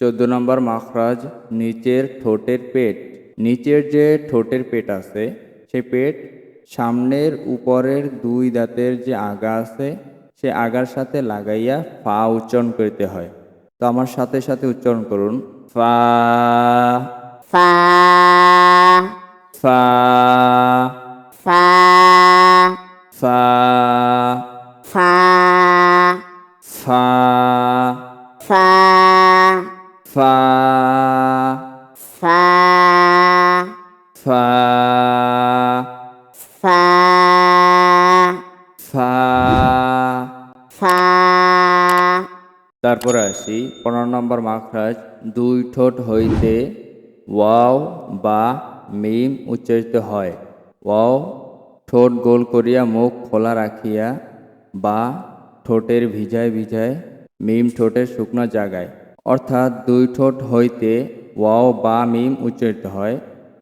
চোদ্দ নম্বর মাখরাজ নিচের ঠোঁটের পেট। নিচের যে ঠোঁটের পেট আছে সে পেট সামনের উপরের দুই দাঁতের যে আগা আছে সে আগার সাথে লাগাইয়া ফা উচ্চারণ করিতে হয়। তো আমার সাথে সাথে উচ্চারণ করুন। ফা। ফা। ফা। ফা। ফা। ফা। ফা ফা ফা ফা ফা। ফা। তারপরে আসি পনেরো নম্বর মাখরাজ দুই ঠোঁট হইতে ওয়াও বা মিম উচ্চারিত হয়। ওয়াও ঠোঁট গোল করিয়া মুখ খোলা রাখিয়া বা ঠোঁটের ভিজায় ভিজায় মিম ঠোঁটের শুকনো জায়গায়। অর্থাৎ দুই ঠোঁট হইতে ওয়াও বা মিম উচ্চারিত হয়।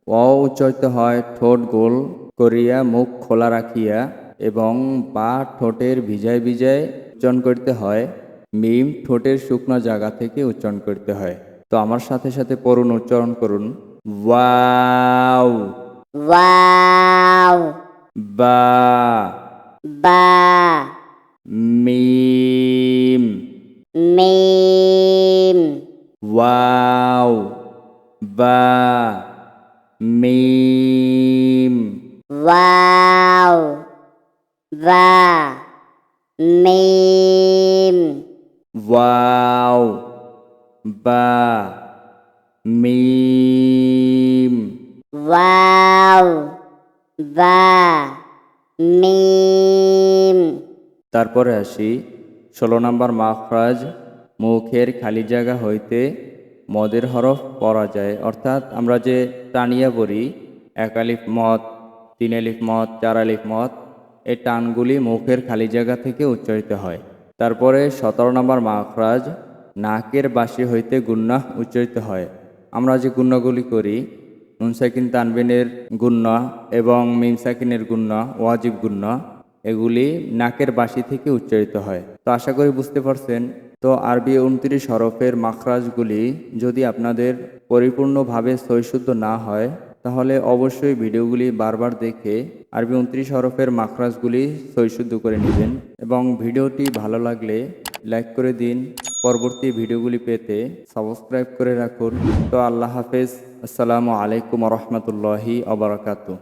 ওয়াও উচ্চারিত হয় ঠোঁট গোল করিয়া মুখ খোলা রাখিয়া এবং বা ঠোঁটের ভিজায় ভিজায় উচ্চারণ করতে হয়। মিম ঠোঁটের শুকনো জায়গা থেকে উচ্চারণ করতে হয়। তো আমার সাথে সাথে পড়ুন উচ্চারণ করুন। ওয়াও। ওয়াও। বা। বা। মিম। ওয়াও বা মিম ওয়াও বা মিম ওয়াও বা মিম ওয়াও বা মিম তারপরে আসি ষোলো নম্বর মাখরাজ মুখের খালি জায়গা হইতে মদের হরফ পড়া যায়। অর্থাৎ আমরা যে টানিয়া পড়ি, এক আলিফ মত তিন আলিফ মত চার আলিফ মত এই টানগুলি মুখের খালি জায়গা থেকে উচ্চারিত হয়। তারপরে সতেরো নম্বর মাখরাজ নাকের বাসি হইতে গুন্না উচ্চারিত হয়। আমরা যে গুণ্যগুলি করি, নুন সাকিন তানবিনের গুণ্য এবং মিম সাকিনের গুণ্য ওয়াজিব গুণ্য এগুলি নাকের বাসি থেকে উচ্চারিত হয়। তো আশা করি বুঝতে পারছেন তো আরবি উনত্রিশ হরফের মাখরাজগুলি যদি আপনাদের পরিপূর্ণভাবে সৈশুদ্ধ না হয়, তাহলে অবশ্যই ভিডিওগুলি বারবার দেখে আরবি উনত্রিশ হরফের মাখরাজগুলি সৈশুদ্ধ করে নেবেন এবং ভিডিওটি ভালো লাগলে লাইক করে দিন। পরবর্তী ভিডিওগুলি পেতে সাবস্ক্রাইব করে রাখুন। তো আল্লাহ হাফেজ। আসসালামু আলাইকুম রহমতুল্লাহি আবরাকাতু